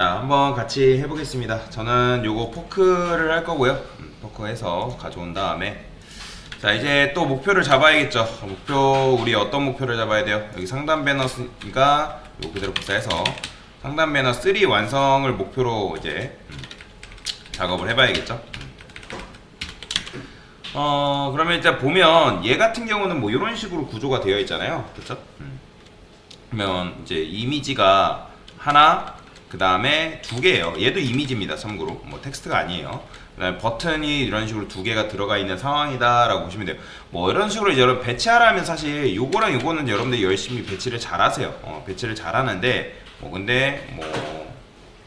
자, 한번 같이 해보겠습니다. 저는 요거 포크를 할 거고요. 음, 포크해서 가져온 다음에 자, 이제 또 목표를 잡아야겠죠. 목표 우리 어떤 목표를 잡아야 돼요? 여기 상단 배너가 요 그대로 복사해서 상단 배너 3 완성을 목표로 이제 음, 작업을 해봐야겠죠. 어 그러면 일단 보면 얘 같은 경우는 뭐 이런 식으로 구조가 되어 있잖아요, 그렇죠? 그러면 이제 이미지가 하나, 그 다음에 두 개예요. 얘도 이미지입니다, 참고로 뭐 텍스트가 아니에요. 그다음에 버튼이 이런 식으로 두 개가 들어가 있는 상황이다라고 보시면 돼요. 뭐 이런 식으로 이제 여러분 배치하라면 사실 요거랑 요거는 여러분들 열심히 배치를 잘하세요. 어, 배치를 잘하는데 뭐 근데 뭐,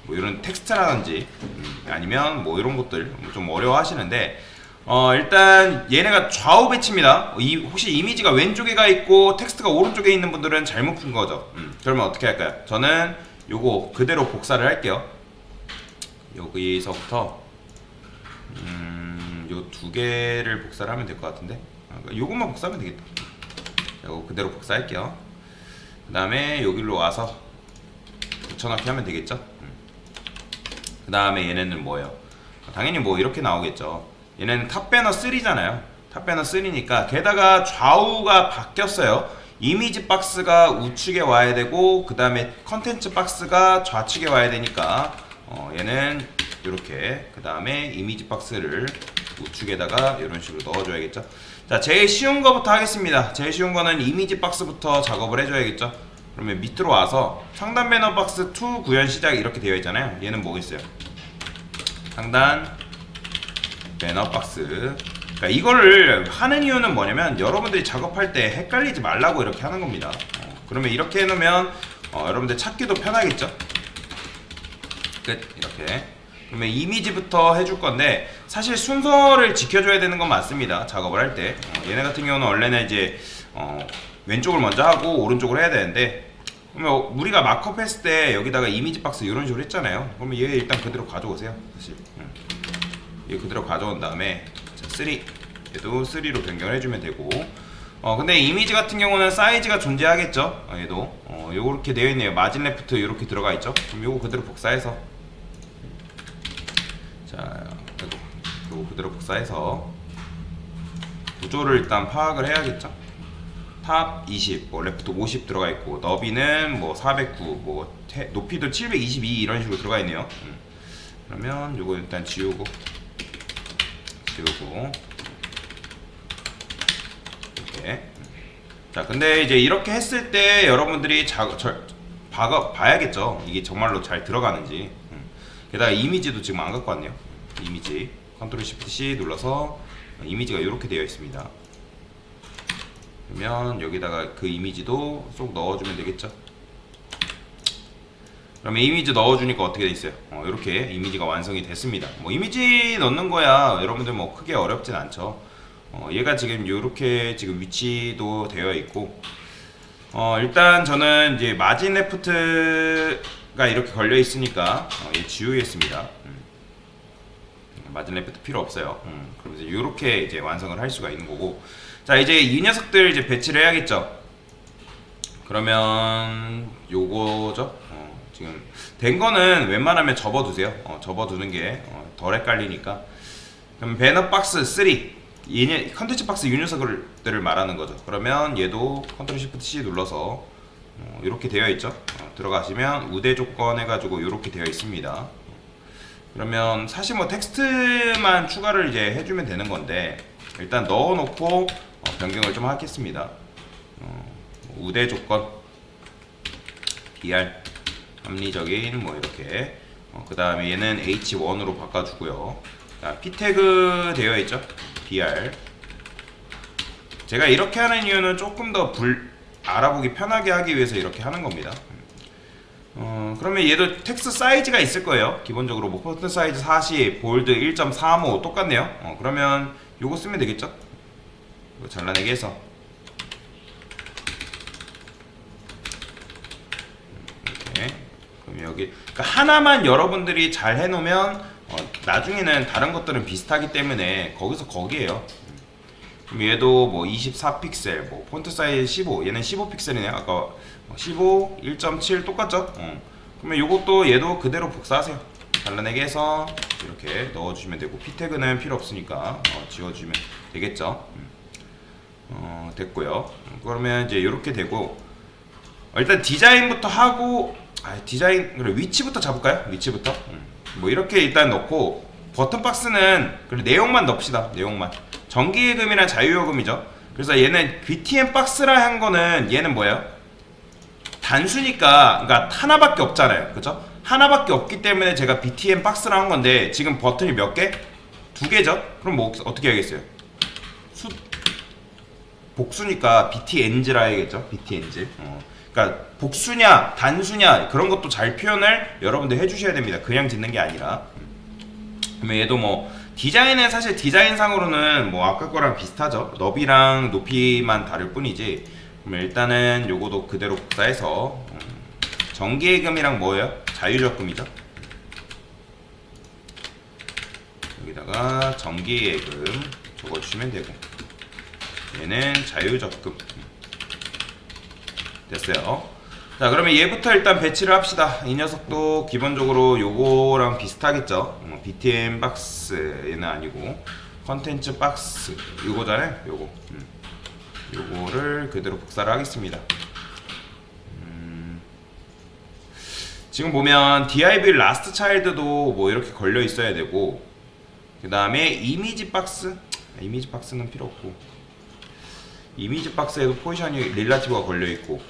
뭐 이런 텍스트라든지 음, 아니면 뭐 이런 것들 좀 어려워하시는데 어 일단 얘네가 좌우 배치입니다. 이, 혹시 이미지가 왼쪽에 가 있고 텍스트가 오른쪽에 있는 분들은 잘못 푼 거죠. 음, 그러면 어떻게 할까요? 저는 요거 그대로 복사를 할게요. 여기서부터 음, 요 두 개를 복사를 하면 될 것 같은데 아, 요것만 복사하면 되겠다. 요거 그대로 복사할게요. 그 다음에 여기로 와서 붙여넣기 하면 되겠죠. 그 다음에 얘네는 뭐예요? 당연히 뭐 이렇게 나오겠죠. 얘네는 탑배너 3잖아요. 탑배너 3니까 게다가 좌우가 바뀌었어요. 이미지 박스가 우측에 와야 되고 그 다음에 컨텐츠 박스가 좌측에 와야 되니까 어, 얘는 이렇게 그 다음에 이미지 박스를 우측에다가 이런 식으로 넣어줘야겠죠. 자, 제일 쉬운 거부터 하겠습니다. 제일 쉬운 거는 이미지 박스부터 작업을 해줘야겠죠. 그러면 밑으로 와서 상단 배너 박스 2 구현 시작 이렇게 되어 있잖아요. 얘는 뭐겠어요? 상단 배너 박스. 그러니까 이거를 하는 이유는 뭐냐면 여러분들이 작업할 때 헷갈리지 말라고 이렇게 하는 겁니다. 어, 그러면 이렇게 해놓으면 어, 여러분들 찾기도 편하겠죠? 끝 이렇게. 그러면 이미지부터 해줄 건데 사실 순서를 지켜줘야 되는 건 맞습니다. 작업을 할 때. 어, 얘네 같은 경우는 원래는 이제 어, 왼쪽을 먼저 하고 오른쪽을 해야 되는데 그러면 우리가 마크업 했을 때 여기다가 이미지 박스 이런 식으로 했잖아요. 그러면 얘 일단 그대로 가져오세요. 사실. 음. 얘 그대로 가져온 다음에 자, 3 얘도 3로 변경을 해주면 되고. 어 근데 이미지 같은 경우는 사이즈가 존재하겠죠? 어, 얘도. 어 요렇게 되어 있네요. 마진 레프트 이렇게 들어가 있죠? 그럼 요거 그대로 복사해서. 자 요거 그대로 복사해서. 구조를 일단 파악을 해야겠죠? 탑 20, 뭐 레프트 50 들어가 있고 너비는 뭐 409, 뭐 태- 높이도 722 이런 식으로 들어가 있네요. 음. 그러면 요거 일단 지우고 지우고. 이렇게. 자 근데 이제 이렇게 했을 때 여러분들이 자, 절, 봐, 봐야겠죠. 이게 정말로 잘 들어가는지. 음. 게다가 이미지도 지금 안 갖고 왔네요. 이미지. 컨트롤 시프트 C 눌러서 이미지가 이렇게 되어 있습니다. 그러면 여기다가 그 이미지도 쏙 넣어주면 되겠죠 그러면 이미지 넣어주니까 어떻게 돼 있어요? 어, 이렇게 이미지가 완성이 됐습니다. 뭐 이미지 넣는 거야 여러분들 뭐 크게 어렵진 않죠. 어, 얘가 지금 이렇게 지금 위치도 되어 있고 어, 일단 저는 이제 마진 레프트가 이렇게 걸려 있으니까 어, 얘 지우겠습니다. 음. 마진 레프트 필요 없어요. 음, 그럼 이제 이렇게 이제 완성을 할 수가 있는 거고 자 이제 이 녀석들 이제 배치를 해야겠죠. 그러면 요거죠. 어, 지금 된 거는 웬만하면 접어두세요. 어, 접어두는 게 어, 덜 헷갈리니까. 그럼 배너 박스 3 얘네 컨텐츠 박스 이 녀석들을 말하는 거죠. 그러면 얘도 컨트롤 시프트 C 눌러서 어, 이렇게 되어 있죠. 어, 들어가시면 우대 조건 해가지고 이렇게 되어 있습니다. 그러면 사실 뭐 텍스트만 추가를 이제 해주면 되는 건데 일단 넣어놓고 어, 변경을 좀 하겠습니다. 어, 우대 조건 BR 합리적인 뭐 이렇게 어, 그 다음에 얘는 H1으로 바꿔주고요. 자, P 태그 되어 있죠? BR 제가 이렇게 하는 이유는 조금 더 불 알아보기 편하게 하기 위해서 이렇게 하는 겁니다. 어, 그러면 얘도 텍스트 사이즈가 있을 거예요. 기본적으로 뭐 폰트 사이즈 40, 볼드 1.35 똑같네요. 어, 그러면 요거 쓰면 되겠죠? 잘라내기 해서 이렇게 그럼 여기 그러니까 하나만 여러분들이 잘 해놓으면 어, 나중에는 다른 것들은 비슷하기 때문에 거기서 거기에요. 그럼 얘도 뭐 24픽셀, 뭐 폰트 사이즈 15, 얘는 15픽셀이네요. 아까 15, 1.7 똑같죠? 어. 그러면 요것도 얘도 그대로 복사하세요. 잘라내게 해서 이렇게 넣어주시면 되고 피태그는 필요 없으니까 어, 지워주면 되겠죠. 음. 어, 됐고요. 그러면 이제 이렇게 되고 어, 일단 디자인부터 하고 아, 디자인 그래 위치부터 잡을까요? 위치부터. 음. 뭐 이렇게 일단 넣고 버튼 박스는 그래 내용만 넣읍시다. 내용만. 정기예금이랑 자유요금이죠. 그래서 얘는 BTM 박스라 한 거는 얘는 뭐예요? 단수니까 그러니까 하나밖에 없잖아요. 그죠? 하나밖에 없기 때문에 제가 BTM 박스라 한 건데 지금 버튼이 몇 개? 두 개죠? 그럼 뭐 어떻게 해야겠어요? 수 복수니까 BTNG라 해야겠죠? BTNG. 어. 그러니까 복수냐 단수냐 그런 것도 잘 표현을 여러분들 해주셔야 됩니다. 그냥 짓는 게 아니라. 그러면 얘도 뭐 디자인은 사실 디자인상으로는 뭐 아까 거랑 비슷하죠. 너비랑 높이만 다를 뿐이지. 그러면 일단은 요거도 그대로 복사해서 음, 정기예금이랑 뭐예요? 자유적금이죠. 여기다가 정기예금 적어주시면 되고 얘는 자유적금 됐어요. 자 그러면 얘부터 일단 배치를 합시다. 이 녀석도 기본적으로 요거랑 비슷하겠죠. 어, BTM 박스 얘는 아니고 컨텐츠 박스 요거잖아요. 요거 음. 요거를 그대로 복사를 하겠습니다. 음. 지금 보면 DIB 라스트 차일드도 뭐 이렇게 걸려 있어야 되고 그 다음에 이미지 박스 이미지 박스는 필요 없고 이미지 박스에도 포지션이 릴라티브가 걸려 있고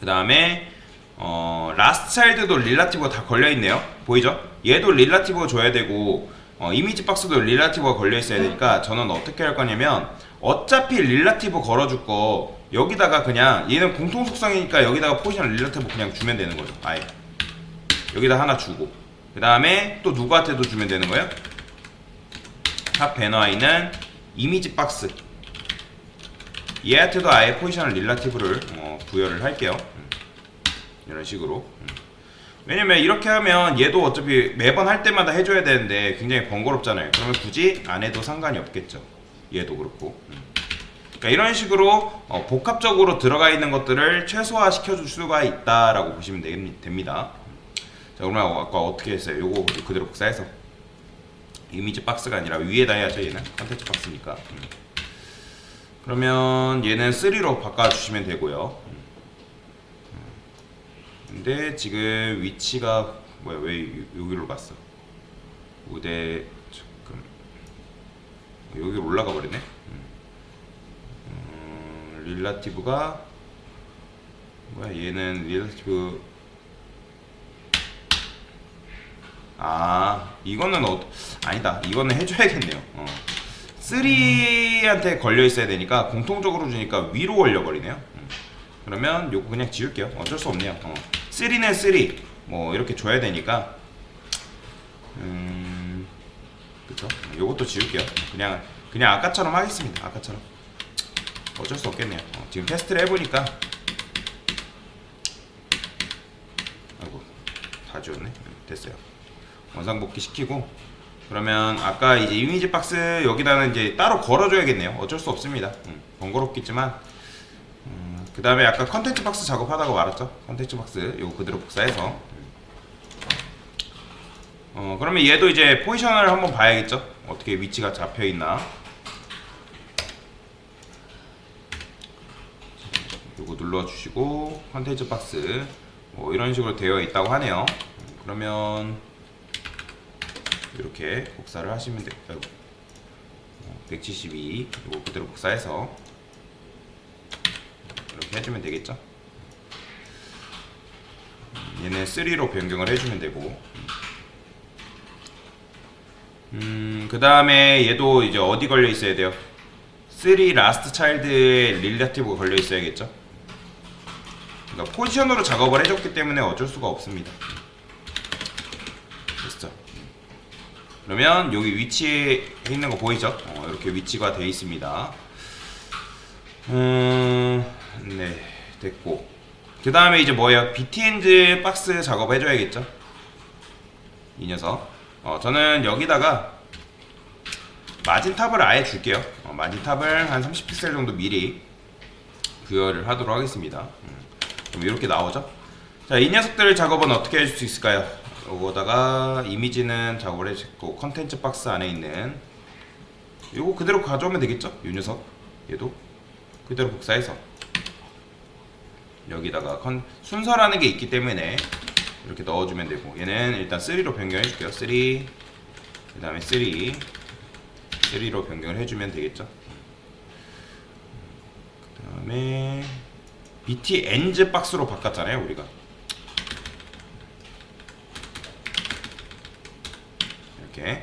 그 다음에 어, 라스트 차일드도 릴라티브가 다 걸려 있네요. 보이죠? 얘도 릴라티브 줘야 되고 어, 이미지 박스도 릴라티브가 걸려 있어야 되니까 저는 어떻게 할 거냐면 어차피 릴라티브 걸어줄 거 여기다가 그냥 얘는 공통 속성이니까 여기다가 포지션 릴라티브 그냥 주면 되는 거죠. 아예 여기다 하나 주고 그 다음에 또 누구한테도 주면 되는 거예요? 탑 배너 아이는 이미지 박스 얘한테도 아예 포지션 릴라티브를 어, 부여를 할게요. 음. 이런 식으로. 음. 왜냐면 이렇게 하면 얘도 어차피 매번 할 때마다 해줘야 되는데 굉장히 번거롭잖아요. 그러면 굳이 안 해도 상관이 없겠죠. 얘도 그렇고. 음. 그러니까 이런 식으로 어, 복합적으로 들어가 있는 것들을 최소화 시켜줄 수가 있다라고 보시면 되- 됩니다. 자 그러면 아까 어떻게 했어요? 요거 그대로 복사해서 이미지 박스가 아니라 위에다 해야죠 얘는 컨텐츠 박스니까. 음. 그러면 얘는 3로 바꿔주시면 되고요. 근데 지금 위치가 뭐야 왜 여- 여기로 갔어? 무대 잠깐 여기 올라가 버리네. 음, 릴라티브가 뭐야 얘는 릴라티브 아 이거는 어 아니다 이거는 해줘야겠네요. 어. 3한테 걸려 있어야 되니까 공통적으로 주니까 위로 올려 버리네요. 음. 그러면 요거 그냥 지울게요. 어쩔 수 없네요. 어. 3는 3. 뭐 이렇게 줘야 되니까 음 그쵸? 요것도 지울게요. 그냥 그냥 아까처럼 하겠습니다. 아까처럼 어쩔 수 없겠네요. 어, 지금 테스트를 해 보니까 아이고 다 지웠네. 음, 됐어요. 원상복귀 시키고 그러면 아까 이제 이미지 박스 여기다는 이제 따로 걸어줘야겠네요. 어쩔 수 없습니다. 음, 번거롭겠지만 그 다음에 아까 컨텐츠 박스 작업하다가 말았죠. 컨텐츠 박스 이거 그대로 복사해서 음. 어 그러면 얘도 이제 포지션을 한번 봐야겠죠. 어떻게 위치가 잡혀 있나. 이거 눌러주시고 컨텐츠 박스 뭐 이런 식으로 되어 있다고 하네요. 음, 그러면 이렇게 복사를 하시면 돼요. 아이고. 어, 172 이거 그대로 복사해서 이렇게 해주면 되겠죠. 음, 얘는 3로 변경을 해주면 되고 음, 그 다음에 얘도 이제 어디 걸려 있어야 돼요? 3 라스트 차일드에 릴레티브가 걸려 있어야겠죠. 그러니까 포지션으로 작업을 해줬기 때문에 어쩔 수가 없습니다. 됐죠. 그러면 여기 위치에 있는 거 보이죠? 어, 이렇게 위치가 되어 있습니다. 음, 네, 됐고. 그 다음에 이제 뭐예요? BTNG 박스 작업 해줘야겠죠? 이 녀석. 어, 저는 여기다가 마진탑을 아예 줄게요. 어, 마진탑을 한 30픽셀 정도 미리 부여를 하도록 하겠습니다. 음. 그럼 이렇게 나오죠? 자, 이 녀석들 작업은 어떻게 해줄 수 있을까요? 요거다가 이미지는 작업을 해줬고 컨텐츠 박스 안에 있는 요거 그대로 가져오면 되겠죠? 요 녀석. 얘도. 그대로 복사해서. 여기다가 컨 순서라는 게 있기 때문에 이렇게 넣어주면 되고. 얘는 일단 3로 변경해 줄게요. 3 그 다음에 3 3로 변경을 해주면 되겠죠? 그 다음에 BT 엔즈 박스로 바꿨잖아요 우리가 이렇게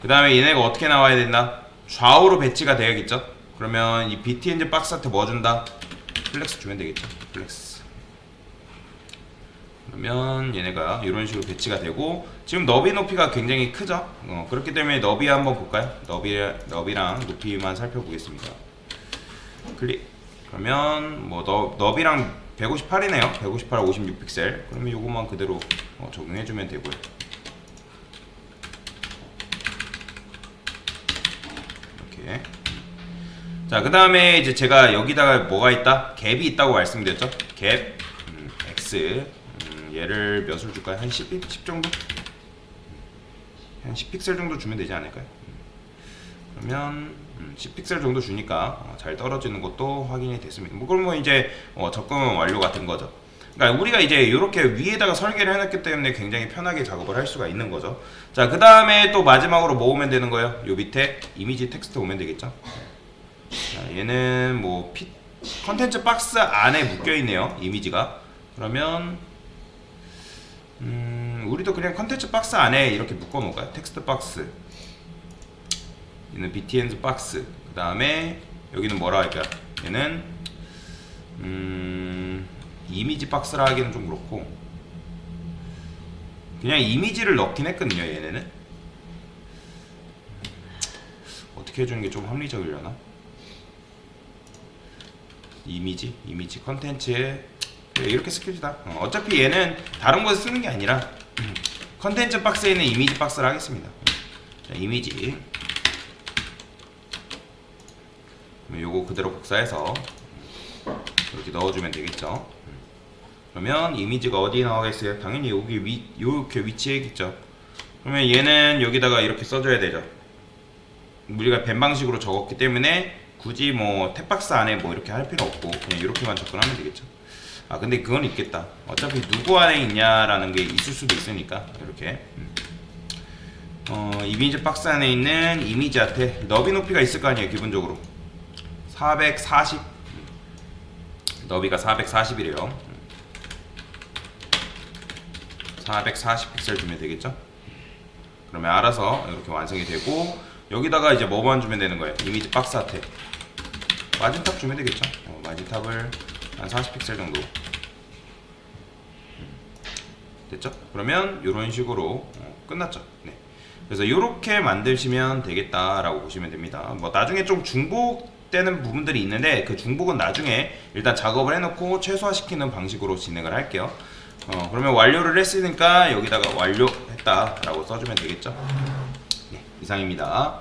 그 다음에 얘네가 어떻게 나와야 된다? 좌우로 배치가 돼야겠죠? 그러면 이 BT 엔즈 박스한테 뭐 준다? 플렉스 주면 되겠죠? 플렉스. 그러면 얘네가 이런 식으로 배치가 되고 지금 너비 높이가 굉장히 크죠? 어, 그렇기 때문에 너비 한번 볼까요? 너비, 너비랑 높이만 살펴보겠습니다. 클릭. 그러면 뭐 너, 너비랑 158이네요. 158, 56픽셀. 그러면 요것만 그대로 어, 적용해주면 되고요 이렇게 자 그 다음에 이제 제가 여기다가 뭐가 있다 갭이 있다고 말씀드렸죠 갭 음, X 음, 얘를 몇을 줄까요 한 10, 10 정도 한 10픽셀 정도 주면 되지 않을까요 그러면 음, 10픽셀 정도 주니까 어, 잘 떨어지는 것도 확인이 됐습니다. 뭐 그러면 이제 어, 접근 완료가 된 거죠. 그러니까 우리가 이제 이렇게 위에다가 설계를 해놨기 때문에 굉장히 편하게 작업을 할 수가 있는 거죠. 자, 그 다음에 또 마지막으로 뭐 오면 되는 거예요? 요 밑에 이미지 텍스트 오면 되겠죠. 자, 얘는 뭐 피, 컨텐츠 박스 안에 묶여 있네요. 이미지가. 그러면 음, 우리도 그냥 컨텐츠 박스 안에 이렇게 묶어 놓을까요? 텍스트 박스. 얘는 BTN 박스. 그 다음에 여기는 뭐라 할까요? 얘는 음, 이미지 박스라 하기는 좀 그렇고 그냥 이미지를 넣긴 했거든요. 얘네는 어떻게 해주는 게 좀 합리적이려나? 이미지, 이미지 컨텐츠에 이렇게 스킵이다. 어, 어차피 얘는 다른 곳에 쓰는 게 아니라 컨텐츠 박스에 있는 이미지 박스를 하겠습니다. 자, 이미지 그러면 요거 그대로 복사해서 이렇게 넣어주면 되겠죠. 그러면 이미지가 어디에 나오겠어요? 당연히 여기 위 이렇게 위치에 있겠죠. 그러면 얘는 여기다가 이렇게 써줘야 되죠. 우리가 벤 방식으로 적었기 때문에 굳이 뭐 탭박스 안에 뭐 이렇게 할 필요 없고 그냥 이렇게만 접근하면 되겠죠. 아 근데 그건 있겠다. 어차피 누구 안에 있냐라는 게 있을 수도 있으니까 이렇게. 음. 어, 이미지 박스 안에 있는 이미지한테 너비 높이가 있을 거 아니에요 기본적으로 440 너비가 440이래요 440 픽셀 주면 되겠죠 그러면 알아서 이렇게 완성이 되고 여기다가 이제 뭐만 주면 되는 거예요 이미지 박스한테 마진탑 주면 되겠죠 어, 마진탑을 한 40 픽셀 정도 음. 됐죠? 그러면 이런 식으로 어, 끝났죠 네. 그래서 이렇게 만드시면 되겠다라고 보시면 됩니다. 뭐 나중에 좀 중복되는 부분들이 있는데 그 중복은 나중에 일단 작업을 해놓고 최소화시키는 방식으로 진행을 할게요. 어, 그러면 완료를 했으니까 여기다가 완료했다라고 써주면 되겠죠. 네, 이상입니다.